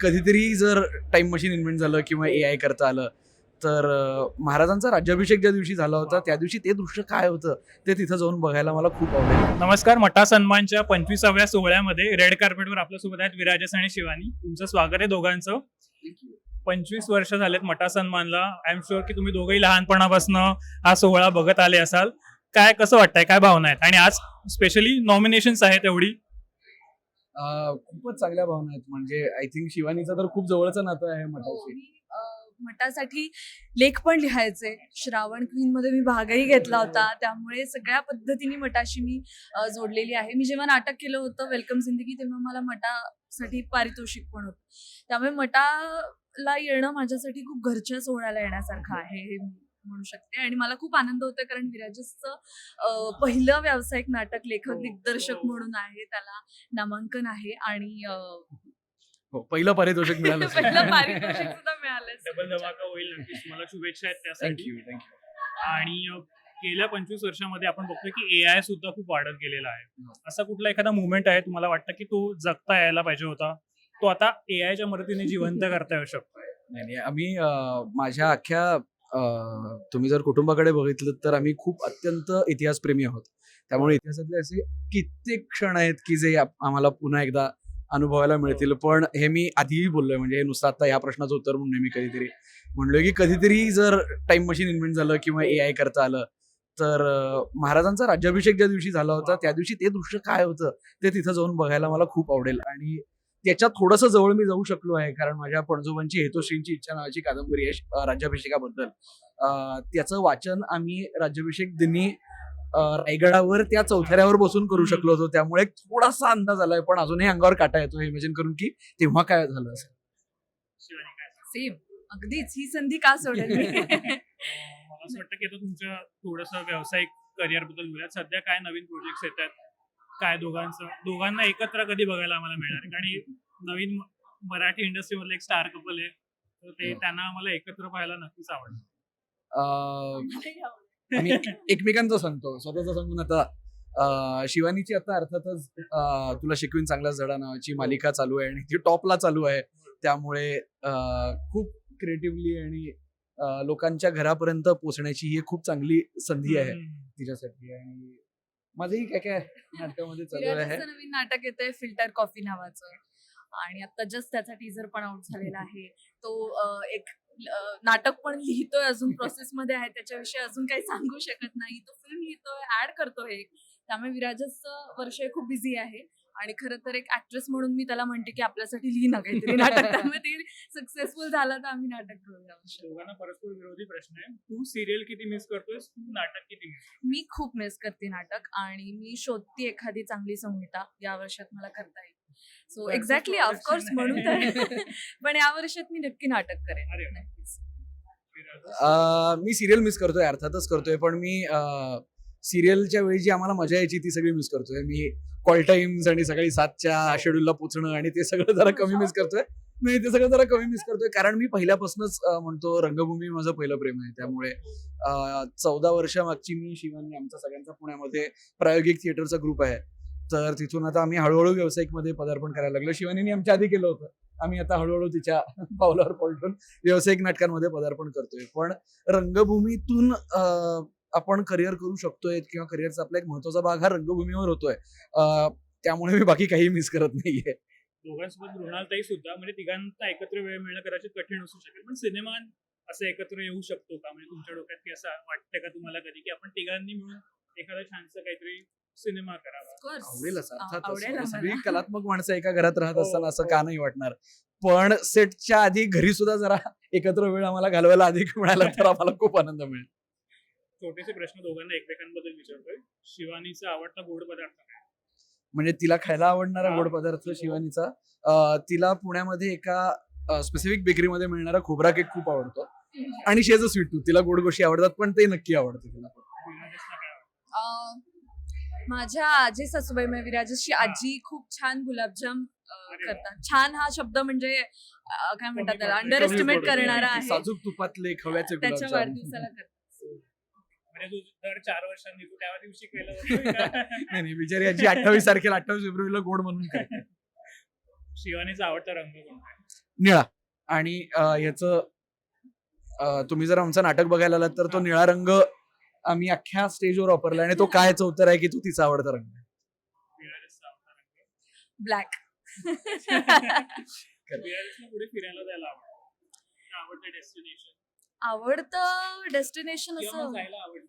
कधीतरी जर time machine invent झालं किंवा ए आय करता आलं तर महाराजांचा राज्याभिषेक ज्या दिवशी झाला होता त्या दिवशी ते दृश्य काय होतं ते तिथं जाऊन बघायला मला खूप आवडेल. नमस्कार मटा सन्मानच्या पंचवीसाव्या सोहळ्यामध्ये रेड कार्पेटवर आपल्यासोबत आहेत विराजस आणि शिवानी. तुमचं स्वागत आहे दोघांचं. पंचवीस वर्ष झालेत मटा सन्मानला. आय एम शुअर की तुम्ही दोघंही लहानपणापासून हा सोहळा बघत आले असाल. काय कसं वाटतंय? काय भावना आहेत? आणि आज स्पेशली नॉमिनेशन्स आहेत एवढी. खूपच चांगल्या भावना आहेत. म्हणजे आय थिंक शिवानीचं तर खूप जवळचं नातं आहे मठाशी. अं, मठासाठी लेख पण लिहायचे. श्रावण क्वीन मध्ये मी भागही घेतला होता. त्यामुळे सगळ्या पद्धतीने मठाशी मी जोडलेली आहे. मी जेव्हा नाटक केलं होतं वेलकम जिंदगी तेव्हा मला मठासाठी पारितोषिक पण होतं. त्यामुळे मठाला येणं माझ्यासाठी खूप घरच्या सोहळ्याला येण्यासारखं आहे. हे म्हणू शकते. आणि मला खूप आनंद होतोय कारण विराजसचं पहिलं व्यावसायिक नाटक लेखक दिग्दर्शक म्हणून आहे त्याला नामांकन आहे आणि हो पहिलं पारितोषिक मिळालं पहिलं पारितोषिक सुद्धा मिळालंय डबल धमाका होईल नक्कीच. मला शुभेच्छा आहेत त्यासाठी. आणि गेल्या पंचवीस वर्षामध्ये आपण बघतोय की ए आय सुद्धा खूप वाढत गेलेला आहे. असा कुठला एखादा मुवमेंट आहे तुम्हाला वाटतं की तो जगता यायला पाहिजे होता? तो आता ए आयच्या मदतीने जिवंत करता येऊ शकतो नाही आम्ही माझ्या अख्ख्या तुम्ही जर कुटुंबाकडे बघितलं तर आम्ही खूप अत्यंत इतिहासप्रेमी आहोत. त्यामुळे इतिहासातले असे कित्येक क्षण आहेत की जे आम्हाला पुन्हा एकदा अनुभवायला मिळतील. पण हे मी आधीही बोललोय म्हणजे हे नुसतं आता या प्रश्नाचं उत्तर म्हणून मी कधीतरी म्हणलोय की कधीतरी जर टाइम मशीन इन्व्हेंट झालं किंवा ए आय करता आलं तर महाराजांचा राज्याभिषेक ज्या दिवशी झाला होता त्या दिवशी ते दृश्य काय होतं ते तिथं जाऊन बघायला मला खूप आवडेल. आणि त्याच्यात थोडंसं जवळ मी जाऊ शकलो आहे कारण माझ्या पणजोबांची हेतोश्रींची इच्छा नावाची कादंबरी आहे राज्याभिषेकाबद्दल. अं, त्याचं वाचन आम्ही राज्याभिषेक दिनी रायगडावर त्या चौथऱ्यावर बसून करू शकलो होतो. त्यामुळे थोडासा अंदाज आलाय पण अजूनही अंगावर काटा येतो इमॅजिन करून की तेव्हा काय झालं असेल. शिवानी काय सांगता? सेम अगदीच ही संधी का सोडेल? मला असं वाटतं की आता तुमच्या थोडस व्यावसायिक करिअरबद्दल बोलूयात. सध्या काय नवीन प्रोजेक्ट्स येत आहेत? काय दोघांचं? दोघांना एकत्र कधी बघायला आम्हाला मिळणार? आहे? कारण हे नवीन मराठी इंडस्ट्री मधलं एक स्टार कपल आहे. तर ते हो. त्यांना आम्हाला एकत्र पाहायला नक्कीच आम्ही एकमेकांचं सांगतो. स्वतःचं सांगून आता. अं, शिवानीची आता अर्थातच तुला शिकवीन चांगला जडा नावाची मालिका चालू आहे आणि ती टॉपला चालू आहे. त्यामुळे अं, खूप क्रिएटिव्हली आणि लोकांच्या घरापर्यंत पोहोचण्याची ही खूप चांगली संधी आहे. तिच्यासाठी. आणि माझंही काय काय नाटकामध्ये चालू आहे. नवीन नाटक येतंय फिल्टर कॉफी नावाचं. आणि आता जस्ट त्याचा टीजर पण आउट झालेला आहे. तो एक नाटक पण लिहितोय अजून प्रोसेस मध्ये आहे. त्याच्याविषयी अजून काही सांगू शकत नाही. तो फिल्म लिहितोय ऍड करतोय त्यामुळे विराजचं वर्ष खूप बिझी आहे. आणि खरं तर एक ऍक्ट्रेस म्हणून मी त्याला म्हणते की आपल्यासाठी लिही ना काहीतरी नाटक. त्यामुळे ते सक्सेसफुल झालं तर आम्ही नाटक करूया. दोघांना परस्पर विरोधी प्रश्न आहे. तू सिरियल किती मिस करतोय तू नाटक किती मिस मी खूप मिस करते नाटक आणि मी शोधते एखादी चांगली संहिता या वर्षात मला करता येईल. So exactly of course. म्हणून तर. पण या वर्षात मी नक्की नाटक करेन. मी सिरियल मिस करतोय अर्थातच करतोय. पण मी सिरियलच्या वेळी जी आम्हाला मजा यायची ती सगळी मिस करतोय. मी कॉल टाइम्स आणि सकाळी सातच्या शेड्यूलला पोचणं आणि ते सगळं जरा कमी मिस करतोय. मी ते सगळं जरा कमी मिस करतोय. कारण मी पहिल्यापासूनच म्हणतो रंगभूमी माझं पहिलं प्रेम आहे. त्यामुळे चौदा वर्षामागची मी शिवानी आमचा सगळ्यांचा पुण्यामध्ये प्रायोगिक थिएटरचा ग्रुप आहे. तर तिथून आता आम्ही हळूहळू व्यावसायिकमध्ये पदार्पण करायला लागलो. शिवानीने आमच्या आधी केलं होतं. आम्ही आता हळूहळू तिच्या पावलावर पलटून व्यावसायिक नाटकांमध्ये पदार्पण करतोय. पण रंगभूमीतून आपण करिअर करू शकतोय किंवा करिअरचा आपला एक महत्त्वाचा भाग हा रंगभूमीवर होतोय. अं, त्यामुळे मी बाकी काही मिस करत नाहीये. दोघांसोबत मृणालताई सुद्धा म्हणजे तिघांचा एकत्र वेळ मिळणं कदाचित कठीण असू शकेल. पण सिनेमा असं एकत्र येऊ शकतो का? म्हणजे तुमच्या डोक्यात की असं वाटतं का तुम्हाला कधी की आपण तिघांनी मिळून एखादा छानसा काहीतरी सिनेमा करावा? आवडेल म्हणजे सगळी. कलात्मक माणसं एका घरात राहत हो, असताना असं हो. का नाही वाटणार? पण सेटच्या आधी घरी सुद्धा जरा एकत्र वेळ आम्हाला घालवायला अधिक मिळाला तर आम्हाला खूप आनंद मिळेल. छोटेसे प्रश्न दोघांना एकमेकांबद्दल विचारतोय. शिवानीचा आवडता गोड पदार्थ काय? म्हणजे तिला खायला आवडणारा. गोड पदार्थ शिवानीचा. अं, तिला पुण्यामध्ये एका स्पेसिफिक बेकरीमध्ये मिळणारा खोबरा केक खूप आवडतो. आणि शेज स्वीट टूथ तिला गोड गोष्टी आवडतात पण ते नक्की आवडतं तिला. विराजसला काय आवडतं? अं, माझ्या आजी सासूबाई म्हणजे विराजची आजी खूप छान गुलाबजाम अं, अरे वा. करतात. छान हा शब्द म्हणजे अं, काय म्हणतात त्याला अंडर एस्टिमेट. करणारा आहे. साजूक तुपातले खव्याचे त्याच्या गुलाबजाम वाढदिवसाला करतात. म्हणजे तू दर चार वर्षांनी तू त्या दिवशी केलं? नाही नाही बिचारी आजी अठ्ठावीस तारखेला अठ्ठावीस फेब्रुवारीला गोड म्हणून काय शिवानीचा आवडता रंग कोणता? निळा आणि अं, तुम्ही जर आमचं नाटक बघायला आलात तर तो निळा रंग आम्ही अख्ख्या स्टेजवर वापरला आणि तो कायच उत्तर आहे की तो तिचा आवडता रंग आहे. आवडता रंग. ब्लॅक विराजला पुढे फिरायला जायला आवडतं आवडतं डेस्टिनेशन आवडतं असं जायला आवडतं असतं.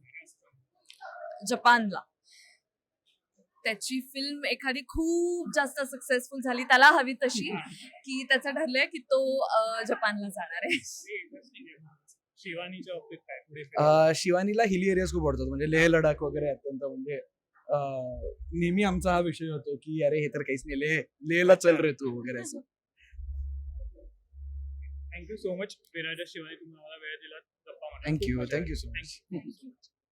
जपानला त्याची फिल्म एखादी खूप जास्त सक्सेसफुल झाली त्याला हवी तशी की त्याचं ठरलंय की तो जपानला जाणार आहे. शिवानीच्या बाबतीत काय पुढे शिवानीला हिली एरियाज खूप आवडतात म्हणजे लेह लडाख वगैरे अत्यंत म्हणजे नेहमी आमचा हा विषय होतो की अरे हे तर काहीच नाही लेह लेहला चल रे तू वगैरे असं thank you so much Viraja Shivani तुम्ही आम्हाला वेळ दिला. Thank you thank you. So much.